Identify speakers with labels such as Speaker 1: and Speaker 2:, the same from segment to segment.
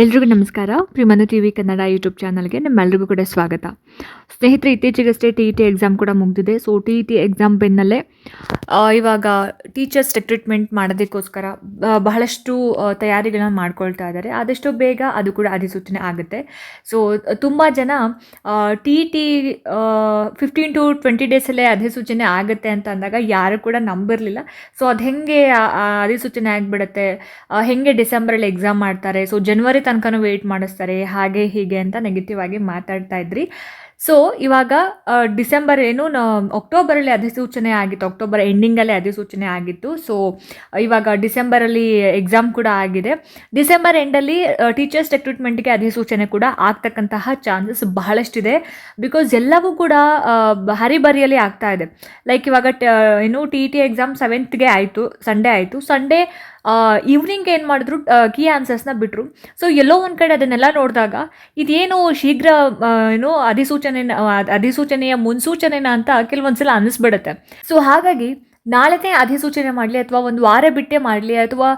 Speaker 1: ಎಲ್ರಿಗೂ ನಮಸ್ಕಾರ. ಪ್ರಿಮನು ಟಿ ವಿ ಕನ್ನಡ ಯೂಟ್ಯೂಬ್ ಚಾನಲ್ಗೆ ನಿಮ್ಮೆಲ್ರಿಗೂ ಕೂಡ ಸ್ವಾಗತ. ಸ್ನೇಹಿತರೆ, ಇತ್ತೀಚೆಗಷ್ಟೇ ಟಿ ಇ ಟಿ ಎಕ್ಸಾಮ್ ಕೂಡ ಮುಗಿದಿದೆ. So T E T exam ಬೆನ್ನಲ್ಲೇ ಇವಾಗ ಟೀಚರ್ಸ್ ರಿಕ್ರೂಟ್ಮೆಂಟ್ ಮಾಡೋದಕ್ಕೋಸ್ಕರ ಬಹಳಷ್ಟು ತಯಾರಿಗಳನ್ನ ಮಾಡ್ಕೊಳ್ತಾ ಇದ್ದಾರೆ. ಆದಷ್ಟು ಬೇಗ ಅದು ಕೂಡ ಅಧಿಸೂಚನೆ ಆಗುತ್ತೆ. ಸೊ ತುಂಬ ಜನ T E T fifteen to twenty ಡೇಸಲ್ಲೇ ಅಧಿಸೂಚನೆ ಆಗುತ್ತೆ ಅಂತ ಅಂದಾಗ ಯಾರು ಕೂಡ ನಂಬಿರಲಿಲ್ಲ. ಸೊ ಅದು ಹೆಂಗೆ ಅಧಿಸೂಚನೆ ಆಗಿಬಿಡುತ್ತೆ? ಹೆಂಗೆ ಡಿಸೆಂಬರಲ್ಲಿ ಎಕ್ಸಾಮ್ ಮಾಡ್ತಾರೆ? ಸೊ ಜನವರಿ ತನಕನೂ ವೆಯ್ಟ್ ಮಾಡಿಸ್ತಾರೆ, ಹಾಗೆ ಹೀಗೆ ಅಂತ ನೆಗೆಟಿವ್ ಆಗಿ ಮಾತಾಡ್ತಾ ಇದ್ರಿ. ಸೊ ಇವಾಗ ಡಿಸೆಂಬರ್ ಏನು ಅಕ್ಟೋಬರಲ್ಲಿ ಅಧಿಸೂಚನೆ ಆಗಿತ್ತು ಅಕ್ಟೋಬರ್ ಎಂಡಿಂಗಲ್ಲೇ ಅಧಿಸೂಚನೆ ಆಗಿತ್ತು. ಸೊ ಇವಾಗ ಡಿಸೆಂಬರಲ್ಲಿ ಎಕ್ಸಾಮ್ ಕೂಡ ಆಗಿದೆ. ಡಿಸೆಂಬರ್ ಎಂಡಲ್ಲಿ ಟೀಚರ್ಸ್ ರೆಕ್ರೂಟ್ಮೆಂಟ್ಗೆ ಅಧಿಸೂಚನೆ ಕೂಡ ಆಗ್ತಕ್ಕಂತಹ ಚಾನ್ಸಸ್ ಬಹಳಷ್ಟಿದೆ. ಬಿಕಾಸ್ ಎಲ್ಲವೂ ಕೂಡ ಹರಿಬರಿಯಲ್ಲಿ ಆಗ್ತಾ ಇದೆ. ಲೈಕ್ ಇವಾಗ ಏನು ಟಿ ಟಿ ಎಕ್ಸಾಮ್ ಸೆವೆಂತ್ಗೆ ಆಯಿತು ಸಂಡೇ ಆಯಿತು. ಸಂಡೇ ಈವ್ನಿಂಗ್ ಏನು ಮಾಡಿದ್ರು ಕೀ ಆನ್ಸರ್ಸ್ನ ಬಿಟ್ಟರು ಸೊ ಎಲ್ಲೋ ಒಂದು ಕಡೆ ಅದನ್ನೆಲ್ಲ ನೋಡಿದಾಗ ಇದೇನು ಶೀಘ್ರ ಏನು ಅಧಿಸೂಚನೆ ಅಧಿಸೂಚನೆಯ ಮುನ್ಸೂಚನೆನ ಅಂತ ಕೆಲವೊಂದು ಸಲ ಅನ್ನಿಸ್ಬಿಡುತ್ತೆ ಸೊ ಹಾಗಾಗಿ ನಾಳೆನೇ ಅಧಿಸೂಚನೆ ಮಾಡಲಿ ಅಥವಾ ಒಂದು ವಾರ ಬಿಟ್ಟೆ ಮಾಡಲಿ ಅಥವಾ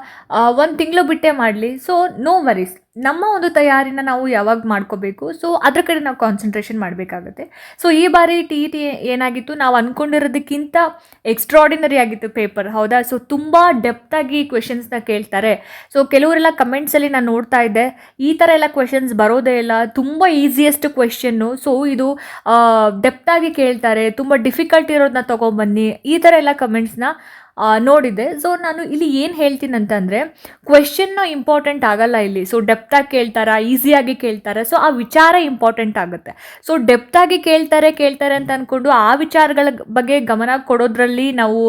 Speaker 1: ಒಂದು ತಿಂಗಳು ಬಿಟ್ಟೆ ಮಾಡಲಿ. ಸೊ ನೋ ವರೀಸ್ ನಮ್ಮ ಒಂದು ತಯಾರಿನ ನಾವು ಯಾವಾಗ ಮಾಡ್ಕೋಬೇಕು? ಸೊ ಅದರ ಕಡೆ ನಾವು ಕಾನ್ಸಂಟ್ರೇಷನ್ ಮಾಡಬೇಕಾಗುತ್ತೆ. ಸೊ ಈ ಬಾರಿ ಟಿ ಇ ಟಿ ಏನಾಗಿತ್ತು? ನಾವು ಅಂದ್ಕೊಂಡಿರೋದಕ್ಕಿಂತ ಎಕ್ಸ್ಟ್ರಾಡಿನರಿ ಆಗಿತ್ತು ಪೇಪರ್ ಹೌದಾ? ಸೊ ತುಂಬ ಡೆಪ್ತಾಗಿ ಕ್ವೆಶನ್ಸ್ನ ಕೇಳ್ತಾರೆ. ಸೊ ಕೆಲವರೆಲ್ಲ ಕಮೆಂಟ್ಸಲ್ಲಿ ನಾನು ನೋಡ್ತಾ ಇದ್ದೆ. ಈ ಥರ ಎಲ್ಲ ಕ್ವೆಶನ್ಸ್ ಬರೋದೇ ಇಲ್ಲ. ತುಂಬ ಈಸಿಯೆಸ್ಟ್ ಕ್ವೆಶನ್ನು ಸೊ ಇದು ಡೆಪ್ತಾಗಿ ಕೇಳ್ತಾರೆ. ತುಂಬ ಡಿಫಿಕಲ್ಟ್ ಇರೋದನ್ನ ತೊಗೊಂಬನ್ನಿ. ಈ ಥರ ಎಲ್ಲ ಕಮೆಂಟ್ಸ್ನ ನೋಡಿದ್ದೆ. ಸೊ ನಾನು ಇಲ್ಲಿ ಏನು ಹೇಳ್ತೀನಿ ಅಂತಂದರೆ ಕ್ವೆಶನ್ನು ಇಂಪಾರ್ಟೆಂಟ್ ಆಗಲ್ಲ ಇಲ್ಲಿ. ಸೊ ಡೆಪ್ತಾಗಿ ಕೇಳ್ತಾರಾ? ಈಸಿಯಾಗಿ ಕೇಳ್ತಾರೆ? ಸೊ ಆ ವಿಚಾರ ಇಂಪಾರ್ಟೆಂಟ್ ಆಗುತ್ತೆ. ಸೊ ಡೆಪ್ತಾಗಿ ಕೇಳ್ತಾರೆ ಕೇಳ್ತಾರೆ ಅಂತ ಅಂದ್ಕೊಂಡು ಆ ವಿಚಾರಗಳ ಬಗ್ಗೆ ಗಮನ ಕೊಡೋದ್ರಲ್ಲಿ ನಾವು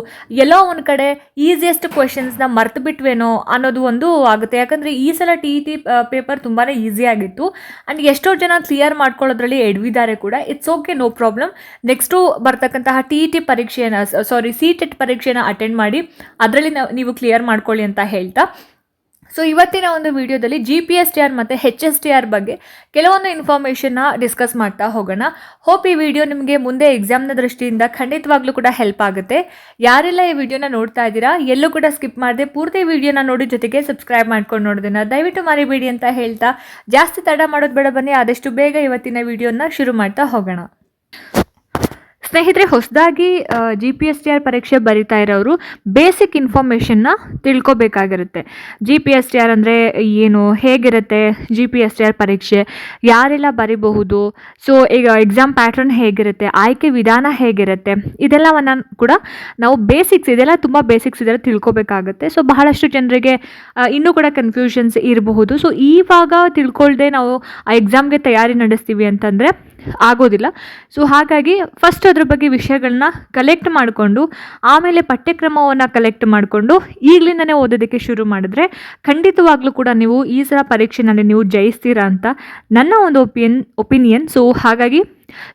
Speaker 1: ಎಲ್ಲೋ ಒಂದು ಕಡೆ ಈಸಿಯೆಸ್ಟ್ ಕ್ವೆಶನ್ಸ್ನ ಮರ್ತು ಬಿಟ್ವೇನೋ ಅನ್ನೋದು ಒಂದು ಆಗುತ್ತೆ. ಯಾಕಂದರೆ ಈ ಸಲ ಟಿ ಇ ಟಿ ಪೇಪರ್ ತುಂಬಾ ಈಸಿ ಆಗಿತ್ತು. ಆ್ಯಂಡ್ ಎಷ್ಟೋ ಜನ ಕ್ಲಿಯರ್ ಮಾಡ್ಕೊಳ್ಳೋದ್ರಲ್ಲಿ ಎಡವಿದ್ದಾರೆ ಕೂಡ. It's okay no problem next ಬರ್ತಕ್ಕಂತಹ ಟಿ ಇ ಟಿ ಪರೀಕ್ಷೆಯನ್ನು ಸಾರಿ ಸಿ ಟೆಟ್ ಪರೀಕ್ಷೆನ ಅಟೆಂಡ್ ಮಾಡಿ ಅದರಲ್ಲಿ ನಾವು ಕ್ಲಿಯರ್ ಮಾಡ್ಕೊಳ್ಳಿ ಅಂತ ಹೇಳ್ತಾ. ಸೊ ಇವತ್ತಿನ ಒಂದು ವಿಡಿಯೋದಲ್ಲಿ G P S T R ಮತ್ತು ಹೆಚ್ ಎಸ್ ಟಿ ಆರ್ ಬಗ್ಗೆ ಕೆಲವೊಂದು ಇನ್ಫಾರ್ಮೇಷನ್ನ ಡಿಸ್ಕಸ್ ಮಾಡ್ತಾ ಹೋಗೋಣ. ಹೋಪ್ ಈ ವಿಡಿಯೋ ನಿಮಗೆ ಮುಂದೆ ಎಕ್ಸಾಮ್ನ ದೃಷ್ಟಿಯಿಂದ ಖಂಡಿತವಾಗ್ಲೂ ಕೂಡ ಹೆಲ್ಪ್ ಆಗುತ್ತೆ. ಯಾರೆಲ್ಲ ಈ ವಿಡಿಯೋನ ನೋಡ್ತಾ ಇದ್ದೀರಾ, ಎಲ್ಲೂ ಕೂಡ ಸ್ಕಿಪ್ ಮಾಡದೆ, ಪೂರ್ತಿ ವಿಡಿಯೋನ ನೋಡಿ ಜೊತೆಗೆ ಸಬ್ಸ್ಕ್ರೈಬ್ ಮಾಡ್ಕೊಂಡು ನೋಡೋದನ್ನ ದಯವಿಟ್ಟು ಮರಿಬೇಡಿ ಅಂತ ಹೇಳ್ತಾ. ಜಾಸ್ತಿ ತಡ ಮಾಡೋದು ಬೇಡ ಬನ್ನಿ, ಆದಷ್ಟು ಬೇಗ ಇವತ್ತಿನ ವಿಡಿಯೋನ ಶುರು ಮಾಡ್ತಾ ಹೋಗೋಣ. ಸ್ನೇಹಿತರೆ, ಹೊಸದಾಗಿ G P S T R ಪರೀಕ್ಷೆ ಬರಿತಾ ಇರೋರು ಬೇಸಿಕ್ ಇನ್ಫಾರ್ಮೇಷನ್ನ ತಿಳ್ಕೊಬೇಕಾಗಿರುತ್ತೆ. G P S T R ಅಂದರೆ ಏನು, ಹೇಗಿರುತ್ತೆ G P S T R ಪರೀಕ್ಷೆ, ಯಾರೆಲ್ಲ ಬರಿಬಹುದು ಸೊ ಈಗ ಎಕ್ಸಾಮ್ ಪ್ಯಾಟ್ರನ್ ಹೇಗಿರುತ್ತೆ, ಆಯ್ಕೆ ವಿಧಾನ ಹೇಗಿರುತ್ತೆ, ಇದೆಲ್ಲವನ್ನು ಕೂಡ ನಾವು ಬೇಸಿಕ್ಸ್ ಇದೆಲ್ಲ ತುಂಬ ಬೇಸಿಕ್ಸ್ ಇದೆಲ್ಲ ತಿಳ್ಕೊಬೇಕಾಗುತ್ತೆ. ಸೊ ಬಹಳಷ್ಟು ಜನರಿಗೆ ಇನ್ನೂ ಕೂಡ ಕನ್ಫ್ಯೂಷನ್ಸ್ ಇರಬಹುದು. ಸೊ ಇವಾಗ ತಿಳ್ಕೊಳ್ಳದೆ ನಾವು ಆ ಎಕ್ಸಾಮ್ಗೆ ತಯಾರಿ ನಡೆಸ್ತೀವಿ ಅಂತಂದರೆ ಆಗೋದಿಲ್ಲ. ಸೊ ಹಾಗಾಗಿ ಫಸ್ಟ್ ಅದ್ರ ಬಗ್ಗೆ ವಿಷಯಗಳನ್ನ ಕಲೆಕ್ಟ್ ಮಾಡಿಕೊಂಡು, ಆಮೇಲೆ ಪಠ್ಯಕ್ರಮವನ್ನು ಕಲೆಕ್ಟ್ ಮಾಡಿಕೊಂಡು ಈಗಲಿಂದನೇ ಓದೋದಕ್ಕೆ ಶುರು ಮಾಡಿದ್ರೆ ಖಂಡಿತವಾಗ್ಲೂ ಕೂಡ ನೀವು ಈ ಸಲ ಪರೀಕ್ಷೆನಲ್ಲಿ ನೀವು ಜಯಿಸ್ತೀರಾ ಅಂತ ನನ್ನ ಒಂದು ಒಪಿಯನ್ ಒಪಿನಿಯನ್ ಸೊ ಹಾಗಾಗಿ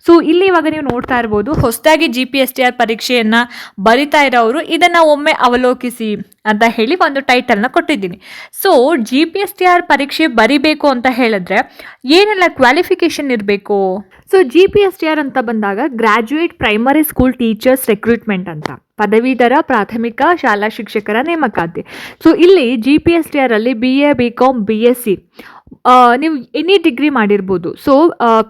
Speaker 1: ಸೊ ಇಲ್ಲಿ ಇವಾಗ ನೀವು ನೋಡ್ತಾ ಇರ್ಬೋದು, ಹೊಸದಾಗಿ G P S T R ಪರೀಕ್ಷೆಯನ್ನು ಬರಿತಾ ಇರೋರು ಇದನ್ನು ಒಮ್ಮೆ ಅವಲೋಕಿಸಿ ಅಂತ ಹೇಳಿ ಒಂದು ಟೈಟಲ್ನ ಕೊಟ್ಟಿದ್ದೀನಿ. So G P S T R ಪರೀಕ್ಷೆ ಬರಿಬೇಕು ಅಂತ ಹೇಳಿದ್ರೆ ಏನೆಲ್ಲ ಕ್ವಾಲಿಫಿಕೇಷನ್ ಇರಬೇಕು? So G P S T R ಅಂತ ಬಂದಾಗ graduate primary school teachers recruitment ಅಂತ. ಪದವೀಧರ, ಪ್ರಾಥಮಿಕ, ಶಾಲಾ ಶಿಕ್ಷಕರ ನೇಮಕಾತಿ. ಸೊ ಇಲ್ಲಿ ಜಿ ಪಿ ಎಸ್ ಟಿ ಆರಲ್ಲಿ B A B com B S C ನೀವು ಎನಿ ಡಿಗ್ರಿ ಮಾಡಿರ್ಬೋದು. So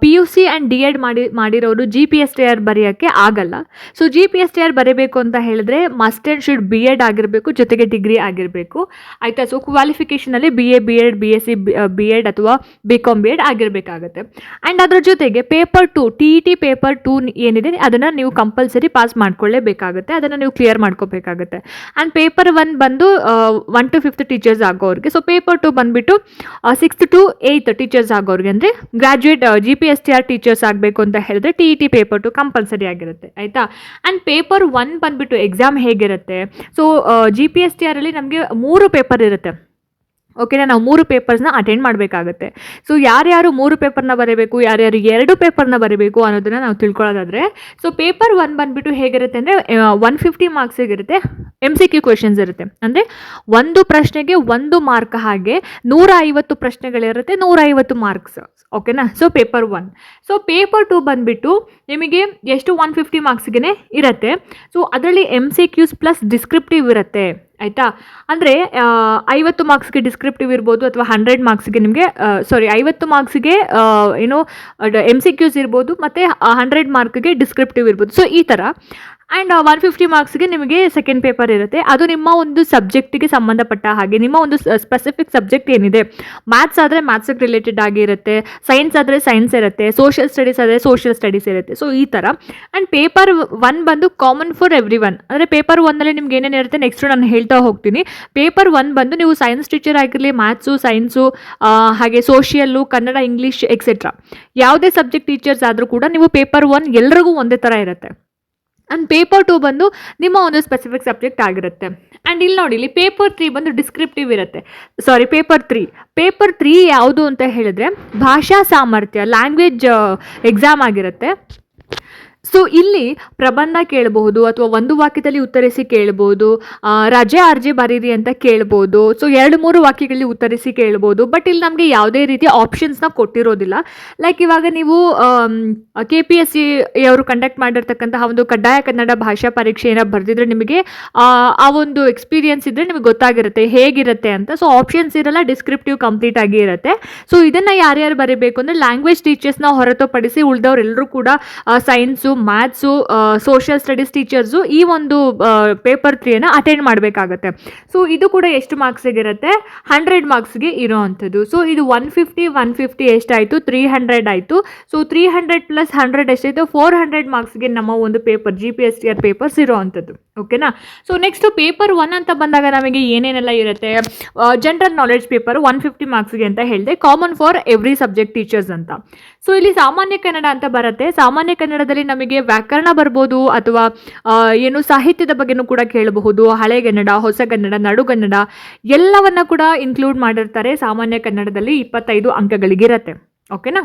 Speaker 1: P U C and D ed ಮಾಡಿ, ಮಾಡಿರೋರು G P S T R ಬರೆಯೋಕ್ಕೆ ಆಗಲ್ಲ. So G P S T R ಬರೀಬೇಕು ಅಂತ ಹೇಳಿದ್ರೆ must and should B ed ಆಗಿರಬೇಕು, ಜೊತೆಗೆ ಡಿಗ್ರಿ ಆಗಿರಬೇಕು. ಆಯಿತಾ? So ಕ್ವಾಲಿಫಿಕೇಷನಲ್ಲಿ B A B ed B S C B ed ಅಥವಾ ಬಿ ಕಾಮ್ ಬಿ ಎಡ್ ಆಗಿರಬೇಕಾಗತ್ತೆ. ಆ್ಯಂಡ್ ಅದರ ಜೊತೆಗೆ paper two T E T paper two ಏನಿದೆ, ಅದನ್ನು ನೀವು ಕಂಪಲ್ಸರಿ ಪಾಸ್ ಮಾಡ್ಕೊಳ್ಳೇಬೇಕಾಗುತ್ತೆ. ಅದನ್ನು ನೀವು ಕ್ಲಿಯರ್ ಮಾಡ್ಕೋಬೇಕಾಗುತ್ತೆ. ಆ್ಯಂಡ್ ಪೇಪರ್ ಒನ್ ಬಂದು ಒನ್ ಟು ಫಿಫ್ತ್ ಟೀಚರ್ಸ್ ಆಗೋರಿಗೆ. ಸೊ ಪೇಪರ್ ಟು ಬಂದುಬಿಟ್ಟು ಸಿಕ್ಸ್ತ್ ಟು ಏಯ್ತ್ ಟೀಚರ್ಸ್ ಆಗೋರಿಗೆ ಅಂದರೆ graduate G P S T R teachers ಆಗಬೇಕು ಅಂತ ಹೇಳಿದ್ರೆ T E T paper two compulsory ಆಗಿರುತ್ತೆ, ಆಯಿತಾ? ಆ್ಯಂಡ್ ಪೇಪರ್ ಒನ್ ಬಂದುಬಿಟ್ಟು ಎಕ್ಸಾಮ್ ಹೇಗಿರುತ್ತೆ? So G P S T ಆರಲ್ಲಿ ನಮಗೆ ಮೂರು ಪೇಪರ್ ಇರುತ್ತೆ. ಓಕೆನಾ ನಾವು ಮೂರು ಪೇಪರ್ಸ್ನ ಅಟೆಂಡ್ ಮಾಡಬೇಕಾಗತ್ತೆ. ಸೊ ಯಾರ್ಯಾರು ಮೂರು ಪೇಪರ್ನ ಬರೀಬೇಕು, ಯಾರ್ಯಾರು ಎರಡು ಪೇಪರ್ನ ಬರೀಬೇಕು ಅನ್ನೋದನ್ನು ನಾವು ತಿಳ್ಕೊಳ್ಳೋದಾದರೆ ಸೊ ಪೇಪರ್ ಒನ್ ಬಂದುಬಿಟ್ಟು ಹೇಗಿರುತ್ತೆ ಅಂದರೆ ಒನ್ ಫಿಫ್ಟಿ ಮಾರ್ಕ್ಸಿಗಿರುತ್ತೆ ಎಂ ಸಿ ಕ್ಯೂ ಕ್ವೆಶನ್ಸ್ ಇರುತ್ತೆ. ಅಂದರೆ ಒಂದು ಪ್ರಶ್ನೆಗೆ ಒಂದು ಮಾರ್ಕ್ ಹಾಗೆ ನೂರ ಐವತ್ತು ಪ್ರಶ್ನೆಗಳಿರುತ್ತೆ ನೂರ ಐವತ್ತು ಮಾರ್ಕ್ಸ್ ಓಕೆನಾ so paper one so paper two ಬಂದುಬಿಟ್ಟು ನಿಮಗೆ ಎಷ್ಟು ಒನ್ ಫಿಫ್ಟಿ ಮಾರ್ಕ್ಸ್ಗೆ ಇರುತ್ತೆ? ಸೊ ಅದರಲ್ಲಿ M C Qs plus descriptive ಇರುತ್ತೆ. ಆಯಿತಾ? ಅಂದರೆ ಐವತ್ತು ಮಾರ್ಕ್ಸ್ಗೆ ಡಿಸ್ಕ್ರಿಪ್ಟಿವ್ ಇರ್ಬೋದು ಅಥವಾ ಹಂಡ್ರೆಡ್ ಮಾರ್ಕ್ಸ್ಗೆ ನಿಮಗೆ ಸಾರಿ ಐವತ್ತು ಮಾರ್ಕ್ಸ್ಗೆ ಏನು ಎಂ ಸಿ ಕ್ಯೂಸ್ ಇರ್ಬೋದು, ಮತ್ತು ಹಂಡ್ರೆಡ್ ಮಾರ್ಕ್ಗೆ ಡಿಸ್ಕ್ರಿಪ್ಟಿವ್ ಇರ್ಬೋದು. ಸೊ ಈ ಥರ ಆ್ಯಂಡ್ ಒನ್ ಫಿಫ್ಟಿ ಮಾರ್ಕ್ಸ್ಗೆ ನಿಮಗೆ ಸೆಕೆಂಡ್ ಪೇಪರ್ ಇರುತ್ತೆ. ಅದು ನಿಮ್ಮ ಒಂದು ಸಬ್ಜೆಕ್ಟಿಗೆ ಸಂಬಂಧಪಟ್ಟ ಹಾಗೆ. ನಿಮ್ಮ ಒಂದು ಸ್ಪೆಸಿಫಿಕ್ ಸಬ್ಜೆಕ್ಟ್ ಏನಿದೆ. ಮ್ಯಾಥ್ಸ್ ಆದರೆ ಮ್ಯಾಥ್ಸಿಗೆ ರಿಲೇಟೆಡ್ ಆಗಿರುತ್ತೆ. ಸೈನ್ಸ್ ಆದರೆ ಸೈನ್ಸ್ ಇರುತ್ತೆ. ಸೋಷಿಯಲ್ ಸ್ಟಡೀಸ್ ಆದರೆ ಸೋಷಿಯಲ್ ಸ್ಟಡೀಸ್ ಇರುತ್ತೆ. ಸೊ ಈ ಥರ ಆ್ಯಂಡ್ ಪೇಪರ್ ಒನ್ ಬಂದು ಕಾಮನ್ ಫಾರ್ ಎವ್ರಿ ಒನ್ ಅಂದರೆ ಪೇಪರ್ ಒನ್ನಲ್ಲಿ ನಿಮ್ಗೆ ಏನೇನು ಇರುತ್ತೆ ನೆಕ್ಸ್ಟ್ ನಾನು ಹೇಳ್ತಾ ಹೋಗ್ತೀನಿ. ಪೇಪರ್ ಒನ್ ಬಂದು ನೀವು ಸೈನ್ಸ್ ಟೀಚರ್ ಆಗಿರಲಿ ಮ್ಯಾಥ್ಸು ಸೈನ್ಸು ಹಾಗೆ ಸೋಷಿಯಲ್ಲು ಕನ್ನಡ ಇಂಗ್ಲೀಷ್ ಎಕ್ಸೆಟ್ರಾ ಯಾವುದೇ ಸಬ್ಜೆಕ್ಟ್ ಟೀಚರ್ಸ್ ಆದರೂ ಕೂಡ ನೀವು ಪೇಪರ್ ಒನ್ ಎಲ್ರಿಗೂ ಒಂದೇ ಥರ ಇರುತ್ತೆ. ಆ್ಯಂಡ್ ಪೇಪರ್ ಟು ಬಂದು ನಿಮ್ಮ ಒಂದು ಸ್ಪೆಸಿಫಿಕ್ ಸಬ್ಜೆಕ್ಟ್ ಆಗಿರುತ್ತೆ. ಆ್ಯಂಡ್ ಇಲ್ಲಿ ನೋಡಿ, ಇಲ್ಲಿ ಪೇಪರ್ ತ್ರೀ ಬಂದು ಡಿಸ್ಕ್ರಿಪ್ಟಿವ್ ಇರುತ್ತೆ. Sorry paper three paper three ಯಾವುದು ಅಂತ ಹೇಳಿದ್ರೆ, ಭಾಷಾ ಸಾಮರ್ಥ್ಯ ಲ್ಯಾಂಗ್ವೇಜ್ ಎಕ್ಸಾಮ್ ಆಗಿರುತ್ತೆ. ಸೊ ಇಲ್ಲಿ ಪ್ರಬಂಧ ಕೇಳಬಹುದು ಅಥವಾ ಒಂದು ವಾಕ್ಯದಲ್ಲಿ ಉತ್ತರಿಸಿ ಕೇಳಬಹುದು ರಜೆ ಅರ್ಜಿ ಬರೀರಿ ಅಂತ ಕೇಳ್ಬೋದು ಸೊ ಎರಡು ಮೂರು ವಾಕ್ಯಗಳಲ್ಲಿ ಉತ್ತರಿಸಿ ಕೇಳ್ಬೋದು ಬಟ್ ಇಲ್ಲಿ ನಮಗೆ ಯಾವುದೇ ರೀತಿಯ ಆಪ್ಷನ್ಸ್ನ ಕೊಟ್ಟಿರೋದಿಲ್ಲ. ಲೈಕ್ ಇವಾಗ ನೀವು ಕೆ ಪಿ ಎಸ್ ಸಿ ಅವರು ಕಂಡಕ್ಟ್ ಮಾಡಿರ್ತಕ್ಕಂತಹ ಒಂದು ಕಡ್ಡಾಯ ಕನ್ನಡ ಭಾಷಾ ಪರೀಕ್ಷೆ ಪರೀಕ್ಷೆಯನ್ನು ಬರೆದಿದ್ರೆ ನಿಮಗೆ ಆ, ಒಂದು ಎಕ್ಸ್ಪೀರಿಯನ್ಸ್ ಇದ್ದರೆ ನಿಮಗೆ ಗೊತ್ತಾಗಿರುತ್ತೆ ಹೇಗಿರುತ್ತೆ ಅಂತ. ಸೊ ಆಪ್ಷನ್ಸ್ ಇರಲ್ಲ ಡಿಸ್ಕ್ರಿಪ್ಟಿವ್ ಕಂಪ್ಲೀಟ್ ಆಗಿ ಇರುತ್ತೆ. ಸೊ ಇದನ್ನು ಯಾರ್ಯಾರು ಬರೀಬೇಕು ಅಂದರೆ ಲ್ಯಾಂಗ್ವೇಜ್ ಟೀಚರ್ಸ್ನ ಹೊರತುಪಡಿಸಿ ಉಳಿದವರೆಲ್ಲರೂ ಕೂಡ science maths social studies teachers ಈ ಒಂದು ಪೇಪರ್ ತ್ರೀಯನ್ನು ಅಟೆಂಡ್ ಮಾಡಬೇಕಾಗತ್ತೆ. ಸೊ ಇದು ಕೂಡ ಎಷ್ಟು ಮಾರ್ಕ್ಸಿಗೆ ಇರುತ್ತೆ ಹಂಡ್ರೆಡ್ ಮಾರ್ಕ್ಸ್ಗೆ ಇರೋ ಅಂಥದ್ದು ಸೊ ಇದು ಒನ್ ಫಿಫ್ಟಿ ಒನ್ ಫಿಫ್ಟಿ ಎಷ್ಟಾಯಿತು ತ್ರೀ ಹಂಡ್ರೆಡ್ ಆಯಿತು. So three hundred plus hundred ಎಷ್ಟಾಯಿತು? ಫೋರ್ ಹಂಡ್ರೆಡ್ ಮಾರ್ಕ್ಸ್ಗೆ ನಮ್ಮ ಒಂದು paper G P S T R papers ಇರೋ ಅಂಥದ್ದು ಓಕೆನಾ ಸೊ ನೆಕ್ಸ್ಟು ಪೇಪರ್ ಒನ್ ಅಂತ ಬಂದಾಗ ನಮಗೆ ಏನೇನೆಲ್ಲ ಇರುತ್ತೆ? General knowledge paper one fifty ಮಾರ್ಕ್ಸ್ಗೆ ಅಂತ ಹೇಳಿದೆ. Common for every subject teachers ಅಂತ. ಸೊ ಇಲ್ಲಿ ಸಾಮಾನ್ಯ ಕನ್ನಡ ಅಂತ ಬರುತ್ತೆ. ಸಾಮಾನ್ಯ ಕನ್ನಡದಲ್ಲಿ ನಮಗೆ ವ್ಯಾಕರಣ ಬರ್ಬೋದು ಅಥವಾ ಏನು ಸಾಹಿತ್ಯದ ಬಗ್ಗೆನೂ ಕೂಡ ಕೇಳಬಹುದು. ಹಳೆಗನ್ನಡ ಹೊಸಗನ್ನಡ ನಡುಗನ್ನಡ ಎಲ್ಲವನ್ನ ಕೂಡ ಇನ್ಕ್ಲೂಡ್ ಮಾಡಿರ್ತಾರೆ ಸಾಮಾನ್ಯ ಕನ್ನಡದಲ್ಲಿ ಇಪ್ಪತ್ತೈದು ಅಂಕಗಳಿಗಿರತ್ತೆ. ಓಕೆನಾ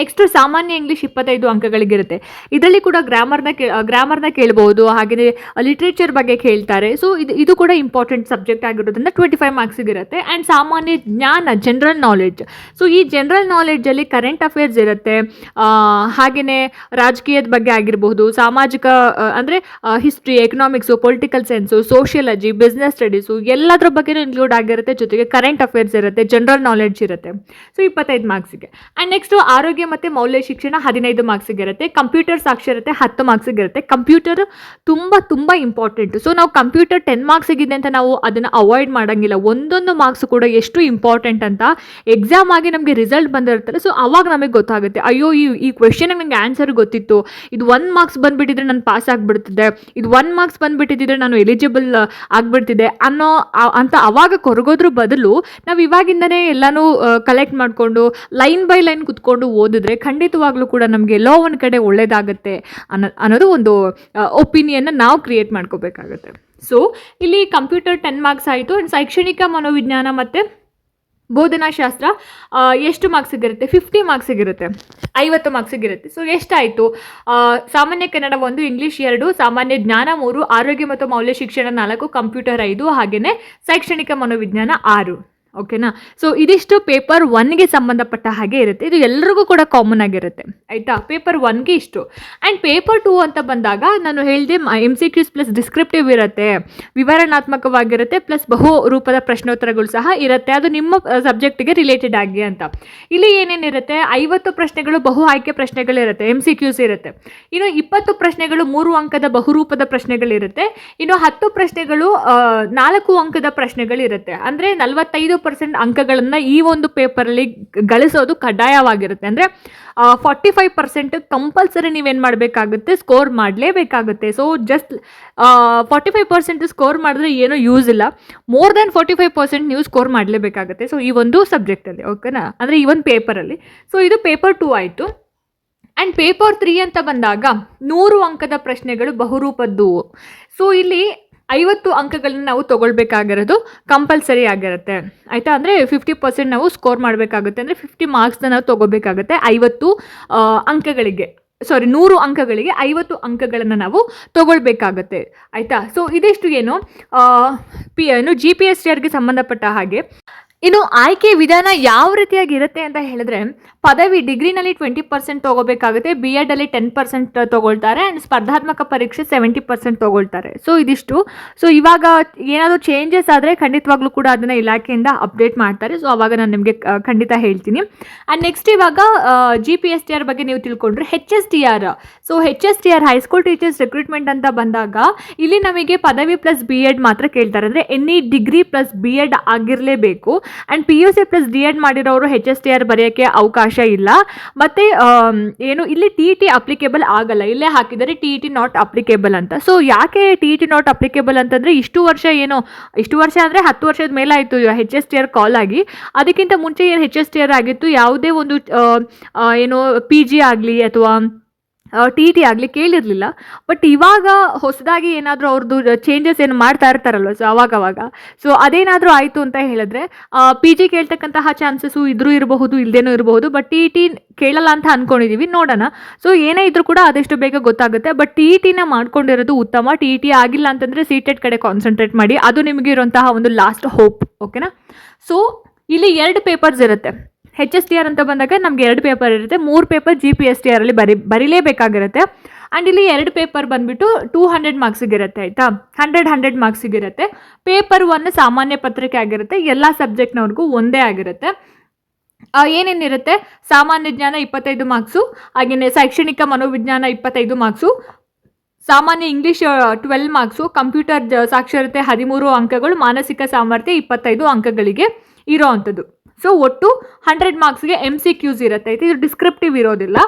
Speaker 1: ನೆಕ್ಸ್ಟ್ ಸಾಮಾನ್ಯ ಇಂಗ್ಲೀಷ್ ಇಪ್ಪತ್ತೈದು ಅಂಕಗಳಿಗಿರುತ್ತೆ. ಇದರಲ್ಲಿ ಕೂಡ ಗ್ರಾಮರ್ನ ಕೇ ಗ್ರಾಮರ್ನ ಕೇಳ್ಬೋದು ಹಾಗೆಯೇ ಲಿಟ್ರೇಚರ್ ಬಗ್ಗೆ ಕೇಳ್ತಾರೆ. ಸೊ ಇದು ಇದು ಕೂಡ ಇಂಪಾರ್ಟೆಂಟ್ ಸಬ್ಜೆಕ್ಟ್ ಆಗಿರೋದ್ರಿಂದ ಟ್ವೆಂಟಿ ಫೈವ್ ಮಾರ್ಕ್ಸಿಗಿರುತ್ತೆ ಆ್ಯಂಡ್ ಸಾಮಾನ್ಯ ಜ್ಞಾನ ಜನರಲ್ ನಾಲೆಡ್ಜ್ ಸೊ ಈ ಜನರಲ್ ನಾಲೆಡ್ಜಲ್ಲಿ ಕರೆಂಟ್ ಅಫೇರ್ಸ್ ಇರುತ್ತೆ. ಹಾಗೆಯೇ ರಾಜಕೀಯದ ಬಗ್ಗೆ ಆಗಿರಬಹುದು ಸಾಮಾಜಿಕ ಅಂದರೆ history economics political science sociology business studies ಎಲ್ಲದರ ಬಗ್ಗೆನೂ ಇನ್ಕ್ಲೂಡ್ ಆಗಿರುತ್ತೆ. ಜೊತೆಗೆ ಕರೆಂಟ್ ಅಫೇರ್ಸ್ ಇರುತ್ತೆ ಜನರಲ್ ನಾಲೆಡ್ಜ್ ಇರುತ್ತೆ. ಸೊ ಇಪ್ಪತ್ತೈದು ಮಾರ್ಕ್ಸಿಗೆ ಆ್ಯಂಡ್ ನೆಕ್ಸ್ಟು ಆರೋಗ್ಯ ಮತ್ತು ಮೌಲ್ಯ ಶಿಕ್ಷಣ ಹದಿನೈದು ಮಾರ್ಕ್ಸಿಗೆ ಇರುತ್ತೆ ಕಂಪ್ಯೂಟರ್ ಸಾಕ್ಷರತೆ ಹತ್ತು ಮಾರ್ಕ್ಸಿಗೆ ಇರುತ್ತೆ ಕಂಪ್ಯೂಟರ್ ತುಂಬ ತುಂಬ ಇಂಪಾರ್ಟೆಂಟ್ ಸೊ ನಾವು ಕಂಪ್ಯೂಟರ್ ಟೆನ್ ಮಾರ್ಕ್ಸಿಗಿದೆ ಅಂತ ನಾವು ಅದನ್ನು ಅವಾಯ್ಡ್ ಮಾಡೋಂಗಿಲ್ಲ. ಒಂದೊಂದು ಮಾರ್ಕ್ಸ್ ಕೂಡ ಎಷ್ಟು ಇಂಪಾರ್ಟೆಂಟ್ ಅಂತ ಎಕ್ಸಾಮ್ ಆಗಿ ನಮಗೆ ರಿಸಲ್ಟ್ ಬಂದಿರುತ್ತಲ್ಲ ಸೊ ಅವಾಗ ನಮಗೆ ಗೊತ್ತಾಗುತ್ತೆ. ಅಯ್ಯೋ, ಈ ಈ ಕ್ವೆಶನಿಗೆ ನನಗೆ ಆನ್ಸರ್ ಗೊತ್ತಿತ್ತು. ಇದು ಒನ್ ಮಾರ್ಕ್ಸ್ ಬಂದುಬಿಟ್ಟಿದ್ರೆ ನಾನು ಪಾಸ್ ಆಗಿಬಿಡ್ತಿದ್ದೆ. ಇದು ಒನ್ ಮಾರ್ಕ್ಸ್ ಬಂದುಬಿಟ್ಟಿದ್ರೆ ನಾನು ಎಲಿಜಿಬಲ್ ಆಗಿಬಿಡ್ತಿದ್ದೆ ಅನ್ನೋ ಅಂತ ಅವಾಗ ಕೊರಗೋದ್ರ ಬದಲು ನಾವು ಇವಾಗಿಂದನೇ ಎಲ್ಲನೂ ಕಲೆಕ್ಟ್ ಮಾಡಿಕೊಂಡು ಲೈನ್ ಬೈ ಲೈನ್ ಕುತ್ಕೊಂಡು ಓದಿದ್ರೆ ಖಂಡಿತವಾಗ್ಲೂ ಕೂಡ ನಮಗೆ ಎಲ್ಲೋ ಒಂದು ಕಡೆ ಒಳ್ಳೇದಾಗುತ್ತೆ ಅನ್ನೋ, ಅನ್ನೋದು ಒಂದು ಒಪಿನಿಯನ್ನ ನಾವು ಕ್ರಿಯೇಟ್ ಮಾಡ್ಕೋಬೇಕಾಗತ್ತೆ. ಸೊ ಇಲ್ಲಿ ಕಂಪ್ಯೂಟರ್ ಟೆನ್ ಮಾರ್ಕ್ಸ್ ಆಯಿತು ಶೈಕ್ಷಣಿಕ ಮನೋವಿಜ್ಞಾನ ಮತ್ತು ಬೋಧನಾಶಾಸ್ತ್ರ ಎಷ್ಟು ಮಾರ್ಕ್ಸಿಗಿರುತ್ತೆ ಫಿಫ್ಟಿ ಮಾರ್ಕ್ಸಿಗಿರುತ್ತೆ ಐವತ್ತು ಮಾರ್ಕ್ಸಿಗಿರುತ್ತೆ ಸೊ ಎಷ್ಟಾಯಿತು? ಸಾಮಾನ್ಯ ಕನ್ನಡ ಒಂದು ಇಂಗ್ಲೀಷ್ ಎರಡು, ಸಾಮಾನ್ಯ ಜ್ಞಾನ ಮೂರು, ಆರೋಗ್ಯ ಮತ್ತು ಮೌಲ್ಯ ಶಿಕ್ಷಣ ನಾಲ್ಕು ಕಂಪ್ಯೂಟರ್ ಐದು ಹಾಗೆಯೇ ಶೈಕ್ಷಣಿಕ ಮನೋವಿಜ್ಞಾನ ಆರು. ಓಕೆನಾ? ಸೊ ಇದಿಷ್ಟು ಪೇಪರ್ ಒನ್ಗೆ ಸಂಬಂಧಪಟ್ಟ ಹಾಗೆ ಇರುತ್ತೆ. ಇದು ಎಲ್ರಿಗೂ ಕೂಡ ಕಾಮನ್ ಆಗಿರುತ್ತೆ. ಆಯಿತಾ? ಪೇಪರ್ ಒನ್ಗೆ ಇಷ್ಟು. ಆ್ಯಂಡ್ ಪೇಪರ್ ಟು ಅಂತ ಬಂದಾಗ ನಾನು ಹೇಳಿದೆ M C Qs plus descriptive ಇರುತ್ತೆ, ವಿವರಣಾತ್ಮಕವಾಗಿರುತ್ತೆ ಪ್ಲಸ್ ಬಹು ರೂಪದ ಪ್ರಶ್ನೋತ್ತರಗಳು ಸಹ ಇರುತ್ತೆ. ಅದು ನಿಮ್ಮ ಸಬ್ಜೆಕ್ಟಿಗೆ ರಿಲೇಟೆಡ್ ಆಗಿ ಅಂತ. ಇಲ್ಲಿ ಏನೇನಿರುತ್ತೆ? ಐವತ್ತು ಪ್ರಶ್ನೆಗಳು ಬಹು ಆಯ್ಕೆ ಪ್ರಶ್ನೆಗಳಿರುತ್ತೆ ಎಂ ಸಿ ಕ್ಯೂಸ್ ಇರುತ್ತೆ. ಇನ್ನು ಇಪ್ಪತ್ತು ಪ್ರಶ್ನೆಗಳು ಮೂರು ಅಂಕದ ಬಹುರೂಪದ ಪ್ರಶ್ನೆಗಳಿರುತ್ತೆ. ಇನ್ನು ಹತ್ತು ಪ್ರಶ್ನೆಗಳು ನಾಲ್ಕು ಅಂಕದ ಪ್ರಶ್ನೆಗಳಿರುತ್ತೆ. ಅಂದರೆ ನಲವತ್ತೈದು ಪರ್ಸೆಂಟ್ ಅಂಕಗಳನ್ನು ಈ ಒಂದು ಪೇಪರಲ್ಲಿ ಗಳಿಸೋದು ಕಡ್ಡಾಯವಾಗಿರುತ್ತೆ. ಅಂದರೆ ಫಾರ್ಟಿ ಫೈವ್ ಪರ್ಸೆಂಟ್ ಕಂಪಲ್ಸರಿ ನೀವೇನು ಮಾಡಬೇಕಾಗುತ್ತೆ? Score ಮಾಡಲೇಬೇಕಾಗುತ್ತೆ. So just forty five percent score ಮಾಡಿದ್ರೆ ಏನೂ ಯೂಸ್ ಇಲ್ಲ. More than forty five percent ನೀವು ಸ್ಕೋರ್ ಮಾಡಲೇಬೇಕಾಗುತ್ತೆ. ಸೊ ಈ ಒಂದು ಸಬ್ಜೆಕ್ಟಲ್ಲಿ ಓಕೆನಾ ಅಂದರೆ, ಈ ಒಂದು ಪೇಪರಲ್ಲಿ ಸೊ ಇದು ಪೇಪರ್ ಟೂ ಆಯಿತು. ಆ್ಯಂಡ್ ಪೇಪರ್ ತ್ರೀ ಅಂತ ಬಂದಾಗ ನೂರು ಅಂಕದ ಪ್ರಶ್ನೆಗಳು ಬಹುರೂಪದ್ದು. ಸೊ ಇಲ್ಲಿ ಐವತ್ತು ಅಂಕಗಳನ್ನ ನಾವು ತೊಗೊಳ್ಬೇಕಾಗಿರೋದು ಕಂಪಲ್ಸರಿ ಆಗಿರುತ್ತೆ. ಆಯಿತಾ? ಅಂದರೆ ಫಿಫ್ಟಿ ಪರ್ಸೆಂಟ್ ನಾವು ಸ್ಕೋರ್ ಮಾಡಬೇಕಾಗುತ್ತೆ. ಅಂದರೆ ಫಿಫ್ಟಿ ಮಾರ್ಕ್ಸ್ನ ನಾವು ತೊಗೋಬೇಕಾಗುತ್ತೆ ಐವತ್ತು ಅಂಕಗಳಿಗೆ. ಸಾರಿ ನೂರು ಅಂಕಗಳಿಗೆ ಐವತ್ತು ಅಂಕಗಳನ್ನು ನಾವು ತೊಗೊಳ್ಬೇಕಾಗತ್ತೆ. ಆಯಿತಾ? ಸೊ ಇದಿಷ್ಟು ಏನು ಪಿ, ಏನು ಜಿ ಪಿ ಎಸ್ ಟಿ ಆರ್ಗೆ ಸಂಬಂಧಪಟ್ಟ ಹಾಗೆ. ಇನ್ನು ಆಯ್ಕೆ ವಿಧಾನ ಯಾವ ರೀತಿಯಾಗಿ ಇರುತ್ತೆ ಅಂತ ಹೇಳಿದ್ರೆ, ಪದವಿ ಡಿಗ್ರಿನಲ್ಲಿ ಟ್ವೆಂಟಿ ಪರ್ಸೆಂಟ್ ತಗೋಬೇಕಾಗುತ್ತೆ ಬಿ ಎಡಲ್ಲಿ ಟೆನ್ ಪರ್ಸೆಂಟ್ ತಗೊಳ್ತಾರೆ ಆ್ಯಂಡ್ ಸ್ಪರ್ಧಾತ್ಮಕ ಪರೀಕ್ಷೆ ಸೆವೆಂಟಿ ಪರ್ಸೆಂಟ್ ತಗೊಳ್ತಾರೆ. ಸೊ ಇದಿಷ್ಟು. ಸೊ ಇವಾಗ ಏನಾದರೂ ಚೇಂಜಸ್ ಆದರೆ ಖಂಡಿತವಾಗ್ಲೂ ಕೂಡ ಅದನ್ನು ಇಲಾಖೆಯಿಂದ ಅಪ್ಡೇಟ್ ಮಾಡ್ತಾರೆ. ಸೊ ಅವಾಗ ನಾನು ನಿಮಗೆ ಖಂಡಿತ ಹೇಳ್ತೀನಿ. ಆ್ಯಂಡ್ ನೆಕ್ಸ್ಟ್ ಇವಾಗ G P S T R ಬಗ್ಗೆ ನೀವು ತಿಳ್ಕೊಂಡ್ರೆ H S T R so H S T R high school teachers recruitment ಅಂತ ಬಂದಾಗ, ಇಲ್ಲಿ ನಮಗೆ ಪದವಿ ಪ್ಲಸ್ ಬಿ ಎಡ್ ಮಾತ್ರ ಕೇಳ್ತಾರೆ. ಅಂದರೆ any degree plus B Ed ಆಗಿರಲೇಬೇಕು. And P U C plus D Ed ಮಾಡಿರೋರು ಹೆಚ್ ಎಸ್ ಟಿ ಆರ್ ಬರೆಯೋಕ್ಕೆ ಅವಕಾಶ ಇಲ್ಲ. ಮತ್ತು ಏನು, ಇಲ್ಲಿ ಟಿ ಟಿ ಅಪ್ಲಿಕೇಬಲ್ ಆಗಲ್ಲ. ಇಲ್ಲೇ ಹಾಕಿದರೆ ಟಿ ಟಿ ನಾಟ್ ಅಪ್ಲಿಕೇಬಲ್ ಅಂತ. ಸೊ ಯಾಕೆ ಟಿ ಟಿ ನಾಟ್ ಅಪ್ಲಿಕೇಬಲ್ ಅಂತಂದರೆ ಇಷ್ಟು ವರ್ಷ ಏನು, ಇಷ್ಟು ವರ್ಷ ಅಂದರೆ ಹತ್ತು ವರ್ಷದ ಮೇಲೆ ಆಯಿತು H S T R call ಆಗಿ. ಅದಕ್ಕಿಂತ ಮುಂಚೆ ಏನು ಹೆಚ್ ಎಸ್ ಟಿ ಆರ್ ಆಗಿತ್ತು, ಯಾವುದೇ ಒಂದು ಏನು ಪಿ ಜಿ ಆಗಲಿ ಅಥವಾ ಟಿ ಟಿ ಆಗಲಿ ಕೇಳಿರಲಿಲ್ಲ. ಬಟ್ ಇವಾಗ ಹೊಸದಾಗಿ ಏನಾದರೂ ಅವ್ರದ್ದು ಚೇಂಜಸ್ ಏನು ಮಾಡ್ತಾ ಇರ್ತಾರಲ್ವ ಸೊ ಅವಾಗವಾಗ. ಸೊ ಅದೇನಾದರೂ ಆಯಿತು ಅಂತ ಹೇಳಿದ್ರೆ ಪಿ ಜಿ ಕೇಳ್ತಕ್ಕಂತಹ ಚಾನ್ಸಸ್ಸು ಇದ್ರೂ ಇರಬಹುದು ಇಲ್ಲದೇನೂ ಇರಬಹುದು ಬಟ್ ಟಿ ಟಿ ಕೇಳಲ್ಲ ಅಂತ ಅಂದ್ಕೊಂಡಿದ್ದೀವಿ ನೋಡೋಣ. ಸೊ ಏನೇ ಇದ್ರೂ ಕೂಡ ಅದೆಷ್ಟು ಬೇಗ ಗೊತ್ತಾಗುತ್ತೆ ಬಟ್ ಟಿ ಟಿನ ಮಾಡ್ಕೊಂಡಿರೋದು ಉತ್ತಮ. ಟಿ ಟಿ ಆಗಿಲ್ಲ ಅಂತಂದರೆ ಸೀಟೆಡ್ ಕಡೆ ಕಾನ್ಸಂಟ್ರೇಟ್ ಮಾಡಿ, ಅದು ನಿಮಗೆ ಇರುವಂತಹ ಒಂದು ಲಾಸ್ಟ್ ಹೋಪ್ ಓಕೆನಾ ಸೊ ಇಲ್ಲಿ ಎರಡು ಪೇಪರ್ಸ್ ಇರುತ್ತೆ. ಹೆಚ್ ಎಸ್ ಟಿ ಆರ್ ಅಂತ ಬಂದಾಗ ನಮಗೆ ಎರಡು ಪೇಪರ್ ಇರುತ್ತೆ. ಮೂರು paper G P S T ಆರಲ್ಲಿ ಬರಿ ಬರೀಲೇಬೇಕಾಗಿರುತ್ತೆ. ಆ್ಯಂಡ್ ಇಲ್ಲಿ ಎರಡು ಪೇಪರ್ ಬಂದುಬಿಟ್ಟು ಟೂ ಹಂಡ್ರೆಡ್ ಮಾರ್ಕ್ಸಿಗಿರುತ್ತೆ ಆಯಿತಾ? ಹಂಡ್ರೆಡ್ ಹಂಡ್ರೆಡ್ ಮಾರ್ಕ್ಸಿಗಿರುತ್ತೆ ಪೇಪರ್ ಒನ್ ಸಾಮಾನ್ಯ ಪತ್ರಿಕೆ ಆಗಿರುತ್ತೆ. ಎಲ್ಲ ಸಬ್ಜೆಕ್ಟ್ನವ್ರಿಗೂ ಒಂದೇ ಆಗಿರುತ್ತೆ. ಏನೇನಿರುತ್ತೆ? ಸಾಮಾನ್ಯ ಜ್ಞಾನ ಇಪ್ಪತ್ತೈದು ಮಾರ್ಕ್ಸು ಹಾಗೆಯೇ ಶೈಕ್ಷಣಿಕ ಮನೋವಿಜ್ಞಾನ ಇಪ್ಪತ್ತೈದು ಮಾರ್ಕ್ಸು ಸಾಮಾನ್ಯ ಇಂಗ್ಲೀಷ್ ಟ್ವೆಲ್ ಮಾರ್ಕ್ಸು ಕಂಪ್ಯೂಟರ್ ಸಾಕ್ಷರತೆ ಹದಿಮೂರು ಅಂಕಗಳು, ಮಾನಸಿಕ ಸಾಮರ್ಥ್ಯ ಇಪ್ಪತ್ತೈದು ಅಂಕಗಳಿಗೆ ಇರೋ ಅಂಥದ್ದು. ಸೊ ಒಟ್ಟು ಹಂಡ್ರೆಡ್ ಮಾರ್ಕ್ಸ್ಗೆ ಎಂ ಸಿ ಕ್ಯೂಸ್ ಇರುತ್ತೆ. ಇದು ಡಿಸ್ಕ್ರಿಪ್ಟಿವ್ ಇರೋದಿಲ್ಲ.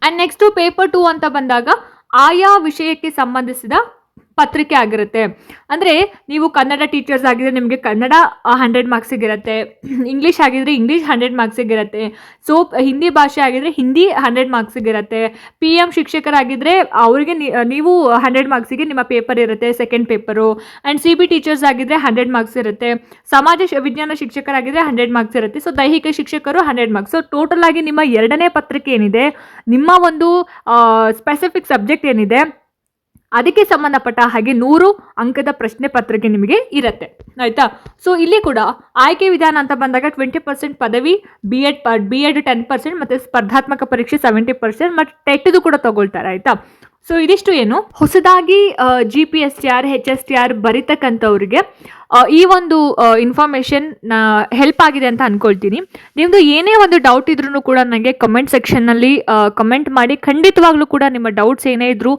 Speaker 1: ಆ್ಯಂಡ್ ನೆಕ್ಸ್ಟು ಪೇಪರ್ ಟು ಅಂತ ಬಂದಾಗ ಆಯಾ ವಿಷಯಕ್ಕೆ ಸಂಬಂಧಿಸಿದ ಪತ್ರಿಕೆ ಆಗಿರುತ್ತೆ. ಅಂದರೆ ನೀವು ಕನ್ನಡ ಟೀಚರ್ಸ್ ಆಗಿದ್ರೆ ನಿಮಗೆ ಕನ್ನಡ ಹಂಡ್ರೆಡ್ ಮಾರ್ಕ್ಸಿಗಿರುತ್ತೆ ಇಂಗ್ಲೀಷ್ ಆಗಿದ್ರೆ ಇಂಗ್ಲೀಷ್ ಹಂಡ್ರೆಡ್ ಮಾರ್ಕ್ಸಿಗಿರುತ್ತೆ ಸೊ ಹಿಂದಿ ಭಾಷೆ ಆಗಿದ್ರೆ ಹಿಂದಿ ಹಂಡ್ರೆಡ್ ಮಾರ್ಕ್ಸಿಗಿರುತ್ತೆ ಪಿ ಎಂ ಶಿಕ್ಷಕರಾಗಿದ್ದರೆ ಅವರಿಗೆ ನೀವು ಹಂಡ್ರೆಡ್ ಮಾರ್ಕ್ಸಿಗೆ ನಿಮ್ಮ ಪೇಪರ್ ಇರುತ್ತೆ second paper and C B teachers ಆಗಿದ್ರೆ ಹಂಡ್ರೆಡ್ ಮಾರ್ಕ್ಸ್ ಇರುತ್ತೆ. ಸಮಾಜ ವಿಜ್ಞಾನ ಶಿಕ್ಷಕರಾಗಿದ್ದರೆ ಹಂಡ್ರೆಡ್ ಮಾರ್ಕ್ಸ್ ಇರುತ್ತೆ. ಸೊ ದೈಹಿಕ ಶಿಕ್ಷಕರು ಹಂಡ್ರೆಡ್ ಮಾರ್ಕ್ಸ್ ಸೊ ಟೋಟಲ್ ಆಗಿ ನಿಮ್ಮ ಎರಡನೇ ಪತ್ರಿಕೆ ಏನಿದೆ? ನಿಮ್ಮ ಒಂದು ಸ್ಪೆಸಿಫಿಕ್ ಸಬ್ಜೆಕ್ಟ್ ಏನಿದೆ? ಅದಕ್ಕೆ ಸಂಬಂಧಪಟ್ಟ ಹಾಗೆ ನೂರು ಅಂಕದ ಪ್ರಶ್ನೆ ಪತ್ರಿಕೆ ನಿಮಗೆ ಇರುತ್ತೆ, ಆಯಿತಾ? ಸೊ ಇಲ್ಲಿ ಕೂಡ ಆಯ್ಕೆ ವಿಧಾನ ಅಂತ ಬಂದಾಗ ಟ್ವೆಂಟಿ ಪರ್ಸೆಂಟ್ ಪದವಿ B ed B ed ten percent ಮತ್ತು ಸ್ಪರ್ಧಾತ್ಮಕ ಪರೀಕ್ಷೆ ಸೆವೆಂಟಿ ಪರ್ಸೆಂಟ್ ಮತ್ತು ಟೆಟ್ದು ಕೂಡ ತಗೊಳ್ತಾರೆ, ಆಯಿತಾ? ಸೊ ಇದಿಷ್ಟು ಏನು? ಹೊಸದಾಗಿ G P S T R H S T R ಬರಿತಕ್ಕಂಥವ್ರಿಗೆ ಈ ಒಂದು ಇನ್ಫಾರ್ಮೇಷನ್ ಹೆಲ್ಪ್ ಆಗಿದೆ ಅಂತ ಅನ್ಕೊಳ್ತೀನಿ. ನಿಮ್ಮದು ಏನೇ ಒಂದು ಡೌಟ್ ಇದ್ರೂ ಕೂಡ ನನಗೆ ಕಮೆಂಟ್ ಸೆಕ್ಷನ್ನಲ್ಲಿ ಕಮೆಂಟ್ ಮಾಡಿ ಖಂಡಿತವಾಗ್ಲೂ ಕೂಡ ನಿಮ್ಮ ಡೌಟ್ಸ್ ಏನೇ ಇದ್ರೂ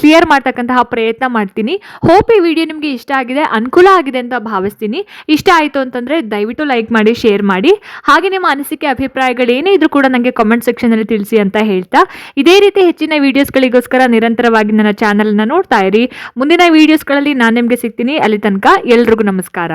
Speaker 1: ಕ್ಲಿಯರ್ ಮಾಡ್ತಕ್ಕಂತಹ ಪ್ರಯತ್ನ ಮಾಡ್ತೀನಿ. ಹೋಪ್ ಈ ವಿಡಿಯೋ ನಿಮಗೆ ಇಷ್ಟ ಆಗಿದೆ, ಅನುಕೂಲ ಆಗಿದೆ ಅಂತ ಭಾವಿಸ್ತೀನಿ. ಇಷ್ಟ ಆಯಿತು ಅಂತಂದರೆ ದಯವಿಟ್ಟು ಲೈಕ್ ಮಾಡಿ ಶೇರ್ ಮಾಡಿ. ಹಾಗೆ ನಿಮ್ಮ ಅನಿಸಿಕೆ, ಅಭಿಪ್ರಾಯಗಳು ಏನೇ ಇದ್ರೂ ಕೂಡ ನನಗೆ ಕಮೆಂಟ್ ಸೆಕ್ಷನಲ್ಲಿ ತಿಳಿಸಿ ಅಂತ ಹೇಳ್ತಾ. ಇದೇ ರೀತಿ ಹೆಚ್ಚಿನ ವೀಡಿಯೋಸ್ಗಳಿಗೋಸ್ಕರ ನಿರಂತರವಾಗಿ ನನ್ನ ಚಾನಲ್ನ ನೋಡ್ತಾ ಇರಿ. ಮುಂದಿನ ವೀಡಿಯೋಸ್ಗಳಲ್ಲಿ ನಾನು ನಿಮಗೆ ಸಿಗ್ತೀನಿ. ಅಲ್ಲಿ ತನಕ ಎಲ್ರಿಗೂ ನಮಸ್ಕಾರ.